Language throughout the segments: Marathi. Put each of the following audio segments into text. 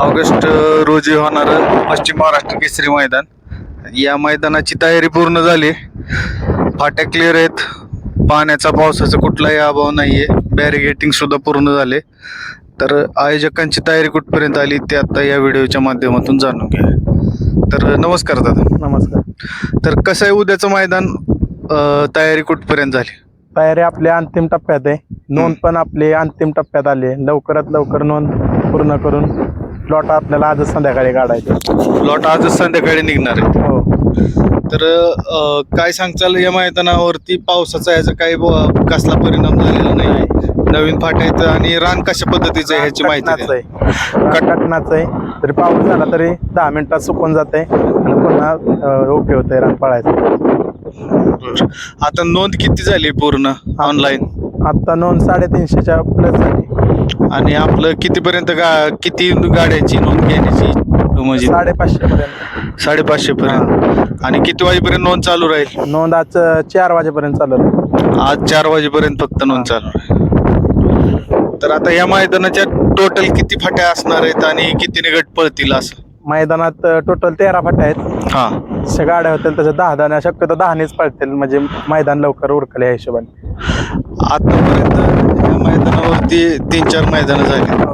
ऑगस्ट रोजी होणार पश्चिम महाराष्ट्र केसरी मैदान. या मैदानाची तयारी पूर्ण झाली. फाट्या क्लिअर आहेत. पाण्याचा पावसाचा कुठलाही अभाव नाहीये. बॅरिगेटिंग सुद्धा पूर्ण झाले. तर आयोजकांची तयारी कुठपर्यंत आली ते आता या व्हिडिओच्या माध्यमातून जाणून घ्या तर नमस्कार दादा. नमस्कार. तर कसं आहे उद्याचं मैदान? तयारी कुठपर्यंत झाली? तयारी आपल्या अंतिम टप्प्यात आहे. नोंद पण आपली अंतिम टप्प्यात आली. आहे लवकरात लवकर नोंद पूर्ण करून प्लॉट आपल्याला आजच संध्याकाळी काढायचे. लॉट आजच संध्याकाळी निघणार आहे. हो. तर अ, काय सांगचाल या मैदानावरती पावसाचा याचा काही ब- कसला परिणाम झालेला नाही नवीन फाटायचं आणि रान कशा पद्धतीचं आहे ह्याची माहिती द्या. आहे. कटनाचं आहे. तरी पाऊस झाला तरी दहा मिनिटात सुकून जाते आणि पुन्हा अं, ओके होतंय रान पळायचं. आता नोंद किती झाली पूर्ण ऑनलाईन आत्ता नोंद साडेतीनशेच्या प्लस झाली. आणि आपलं कितीपर्यंत गा किती गाड्यांची नोंद घेण्याची म्हणजे? साडेपाचशे पर्यंत. साडेपाचशे पर्यंत. आणि किती वाजेपर्यंत नोंद चालू राहील? नोंद आज अं, चार वाजेपर्यंत चालू आहे. आज चार वाजेपर्यंत फक्त नोंद चालू राहील. तर आता या मैदानाच्या टोटल किती फाट्या असणार आहेत आणि किती गट पळतील असं? मैदानात टोटल तेरा फाट्या आहेत. हा. जशा गाड्या होतील तसं दहा दहा शक्यतो दहानेच पळतील. म्हणजे मैदान लवकर उरकले या हिशोबाने. आतापर्यंत या मैदानावरती तीन चार मैदानं झाली.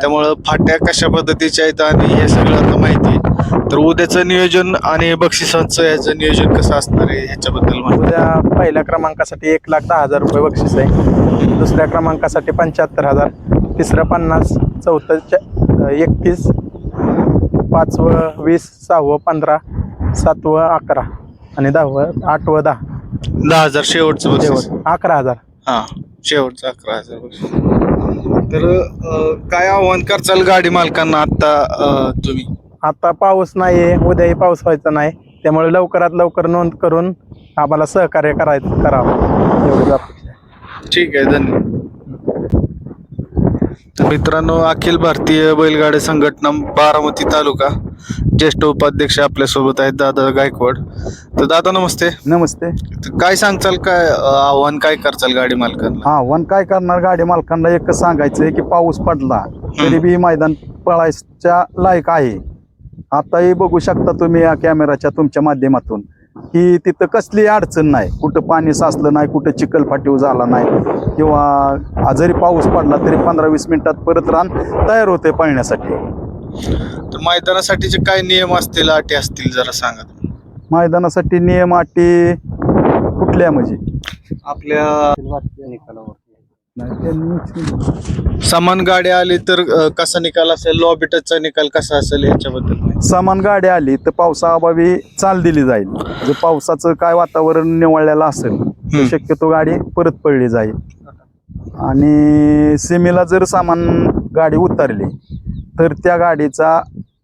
त्यामुळं फाट्या कशा पद्धतीच्या आहेत आणि हे सगळं आता माहिती आहे. तर उद्याचं नियोजन आणि बक्षिसांचं याचं नियोजन कसं असणार आहे ह्याच्याबद्दल उद्या पहिल्या क्रमांकासाठी एक लाख दहा हजार रुपये बक्षीस आहे. दुसऱ्या क्रमांकासाठी पंच्याहत्तर हजार. तिसरं पन्नास चौथं च- एकतीस पाचवं वीस सहावं पंधरा सातवं अकरा आणि दहावं आठवं दहा. दहा हजार शेवटचं बक्षीस शेवट. अकरा हजार. हा शेवटचं अकरा हजार बक्षीस तर अं, काय आव्हान करचाल गाडी मालकांना आता अं, तुम्ही? आता पाऊस नाही आहे उद्याही पाऊस व्हायचा नाही. त्यामुळे लवकरात लवकर नोंद करून आम्हाला सहकार्य करायचं करावं. एवढीच अपेक्षा आहे. ठीक आहे धन्यवाद. मित्रांनो अखिल भारतीय बैलगाडी संघटना बारामती तालुका ज्येष्ठ उपाध्यक्ष आपल्यासोबत आहेत दादा गायकवाड. तर दादा नमस्ते. नमस्ते. तर काय सांगचाल काय आव्हान काय करचाल गाडी मालकांना? हा वन काय करणार गाडी मालकांना? एकच सांगायचंय की पाऊस पडला तरी बी मैदान पळायच्या लायक आहे. आताही बघू शकता तुम्ही या कॅमेराच्या तुमच्या माध्यमातून. की तिथं कसली अडचण नाही. कुठं पाणी साचलं नाही कुठं चिखल फाटीव झाला नाही किंवा जरी पाऊस पडला तरी पंधरा वीस मिनिटात परत रान तयार होते पळण्यासाठी. तर मैदानासाठीचे काय नियम असतील अटी असतील जरा सांगा तुम्ही. मैदानासाठी नियम अटी कुठल्या म्हणजे? आपल्या त्यांनी- समान गाडी आली तर अं, कसा निकाल असेल लॉबी टचचा निकाल कसा असेल ह्याच्याबद्दल माहिती. समान गाडी आली तर पावसाअभावी चाल दिली जाईल जर पावसाचं काय वातावरण निवळलेलं असेल तर हम्म. शक्यतो गाडी परत पडली जाईल आणि सीमेला जर सामान गाडी उतरली तर त्या गाडीचा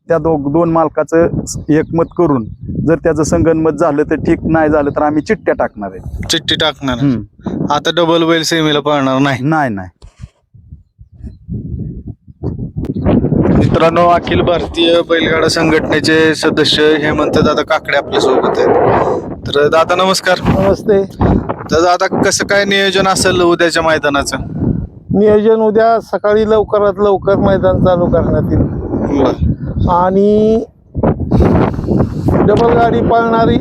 त्या दोघ दोन मालकाचं एकमत करून जर त्याचं संगनमत झालं तर ठीक नाही झालं तर आम्ही चिठ्ठ्या टाकणार आहे चिठ्ठी टाकणार हम्म. आता डबल बैल सेमीला पळणार नाही. नाही नाही. मित्रांनो अखिल भारतीय बैलगाडा संघटनेचे सदस्य हेमंत दादा काकडे आपल्यासोबत आहेत. तर दादा नमस्कार. नमस्ते. तर दादा कसं काय नियोजन असेल उद्याच्या मैदानाचं? नियोजन उद्या सकाळी लवकरात लवकर मैदान चालू करण्यात येईल. आणि डबल गाडी पळणारी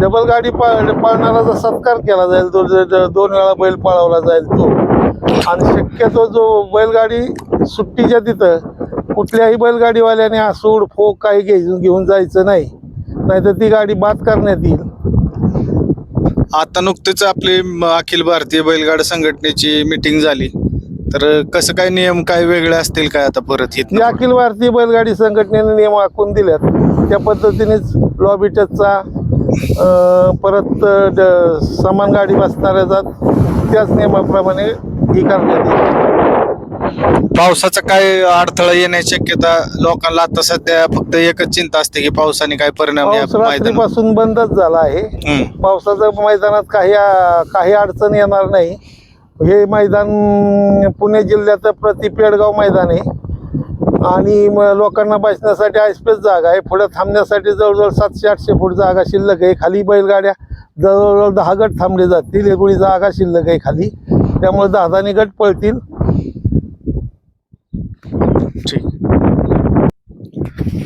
डबल गाडी पळ पळणाराचा सत्कार केला जाईल तो दोन वेळा बैल पळवला जाईल तो. आणि शक्यतो जो बैलगाडी सुट्टीच्या तिथं कुठल्याही बैलगाडीवाल्याने आसूड फोक काही घेऊन घेऊन जायचं नाही. नाहीतर ती गाडी बाद करण्यात येईल. आता नुकतीच आपली अखिल भारतीय बैलगाडा संघटनेची मिटिंग झाली. तर कसं काय नियम काय वेगळे असतील काय आता परत इथनं अखिल भारतीय बैलगाडी संघटनेने नियम आखून दिल्यात. त्या पद्धतीनेच लॉबी टचचा अं, परत ड- समान गाडी बसणाऱ्या जात त्याच नियमाप्रमाणे ही करण्यात येईल. पावसाचा काय अडथळा येण्याची शक्यता लोकांना आता सध्या फक्त एकच चिंता असते की पावसाने काय परिणाम या पाऊस मैदानावर रात्रीपासून बंदच झाला आहे. हम्म. पावसाच्या मैदानात काही काही अडचण येणार नाही. हे मैदान पुणे जिल्ह्याचं प्रति पेडगाव मैदान आहे. आणि मग लोकांना बसण्यासाठी आयस्पेस जागा आहे. पुढे थांबण्यासाठी जवळजवळ सातशे आठशे फूट जागा शिल्लक आहे. खाली बैलगाड्या जवळजवळ दहा गट थांबले जातील. एवढी जागा शिल्लक आहे खाली. त्यामुळे दहादानी गट पळतील. ठीक.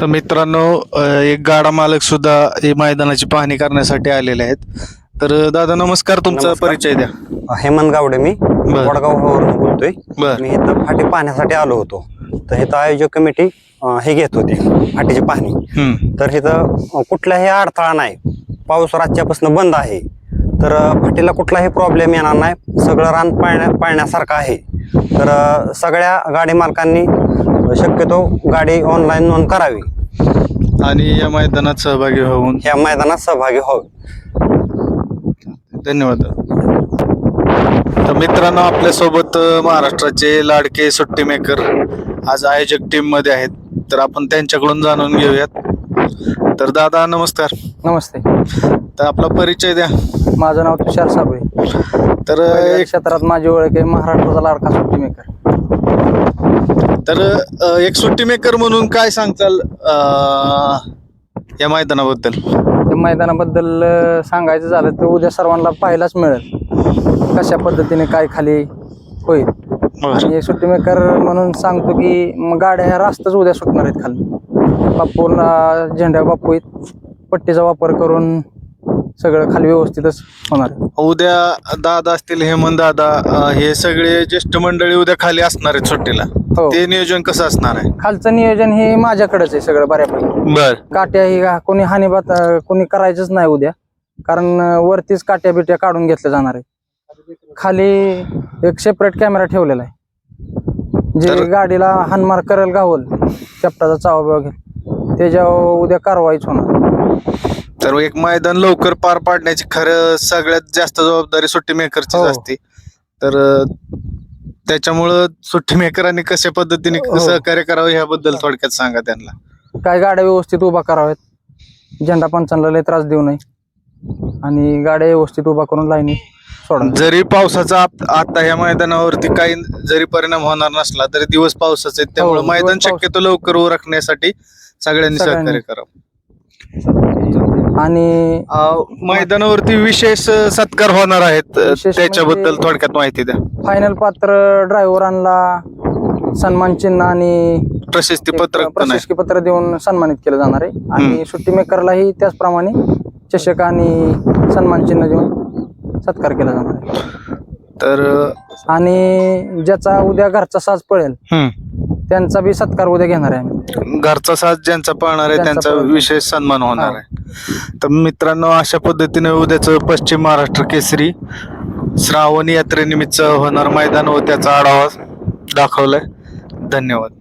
तर मित्रांनो एक गाडा मालक सुद्धा हे मैदानाची पाहणी करण्यासाठी आलेले आहेत. तर दादा नमस्कार तुमचा नमस्कार. परिचय द्या. हेमंत गावडे मी. वडगाववरून बोलतोय. बर. मी इथं फाटी पाहण्यासाठी आलो होतो. तर इथं आयोजक कमिटी अं, हे घेत होती फाटीची पाहणी. हम्म. तर इथं अं, कुठलाही अडथळा नाही. पाऊस रातच्यापासून बंद आहे. तर अं, फाटीला कुठलाही प्रॉब्लेम येणार नाही. सगळं रान पाळण्या पाळण्यासारखं आहे. तर अं, सगळ्या गाडी मालकांनी अं, शक्यतो गाडी ऑनलाईन नोंद करावी. आणि या मैदानात सहभागी होऊन? या मैदानात सहभागी व्हावे. धन्यवाद. तर मित्रांनो आपल्यासोबत महाराष्ट्राचे लाडके सुट्टी मेकर आज आयोजक टीममध्ये आहेत. तर आपण त्यांच्याकडून जाणून घेऊयात. तर दादा नमस्कार. नमस्ते. तर आपला परिचय द्या. माझं नाव तुषार साबळे. तर एक क्षेत्रात माझी ओळख आहे महाराष्ट्राचा लाडका सुट्टी मेकर. तर एक सुट्टी मेकर म्हणून काय सांगताल? अ, या मैदानाबद्दल? त्या मैदानाबद्दल अं, सांगायचं झालं तर उद्या सर्वांना पाहायलाच मिळेल. कशा पद्धतीने काय खाली होईल. आणि सुट्टी मेकर म्हणून सांगतो की मग गाड्या ह्या रास्तच उद्या सुटणार आहेत खाली. बापूला झेंड्या बापू आहेत. पट्टीचा वापर करून सगळं खाली व्यवस्थितच होणार. आहे उद्या दादा असतील हेमंत दादा अ, हे सगळे ज्येष्ठ मंडळी उद्या खाली असणार आहेत सुट्टीला. हो. ते नियोजन कसं असणार आहे? खालचं नियोजन हे माझ्याकडेच आहे सगळं बऱ्यापैकी. बर. काट्या ही कोणी हानीबात अं, कोणी करायचंच नाही उद्या. कारण अं, वरतीच काट्या बिट्या काढून घेतल्या जाणार आहे खाली एक सेपरेट कॅमेरा ठेवलेला आहे. जे तर- गाडीला हानमार करेल गावल चपटाचा चावा बिवा घेईल त्याच्यावर उद्या कारवाईच होणार. तर एक मैदान लवकर पार पाडण्याची खरं सगळ्यात जास्त जबाबदारी सुट्टी मेकरचीच हो. असते तर त्याच्यामुळं सुट्टी मेकरांनी कशा पद्धतीने हो. सहकार्य करावं ह्याबद्दल थोडक्यात सांगा त्यांना काय गाड्या व्यवस्थित उभा कराव्यात झेंडा पंचांना लय त्रास देऊ नये आणि गाड्या व्यवस्थित उभा करून लाईनी सोडा जरी पावसाचा आप- आता ह्या मैदानावरती काही जरी परिणाम होणार नसला तरी दिवस पावसाचे आहेत. त्यामुळे हो, दिवस मैदान शक्यतो लवकर उरकण्यासाठी सगळ्यांनी सगळ्यांनी. सहकार्य करावं आणि मैदानावरती विशेष सत्कार होणार आहेत. विशेष त्याच्याबद्दल म्हणजे- थोडक्यात माहिती द्या. फायनल पात्र ड्रायव्हरांना सन्मान चिन्ह आणि प्रशस्ती एक पत्रक पण आहे. प्रशस्ती पत्र देऊन सन्मानित केलं जाणार आहे. आणि सुट्टी मेकरलाही त्याचप्रमाणे चषक आणि सन्मान चिन्ह देऊन सत्कार केला जाणार आहे. तर आणि ज्याचा उद्या घरचा साज पळेल हम्म. त्यांचा बी सत्कार उद्या घेणार आहे घरचा साथ ज्यांचा पाहणार आहे त्यांचा विशेष सन्मान होणार आहे. तर मित्रांनो अशा पद्धतीने उद्याचं पश्चिम महाराष्ट्र केसरी श्रावण यात्रेनिमित्त होणार मैदान व त्याचा आढावा दाखवलाय. धन्यवाद.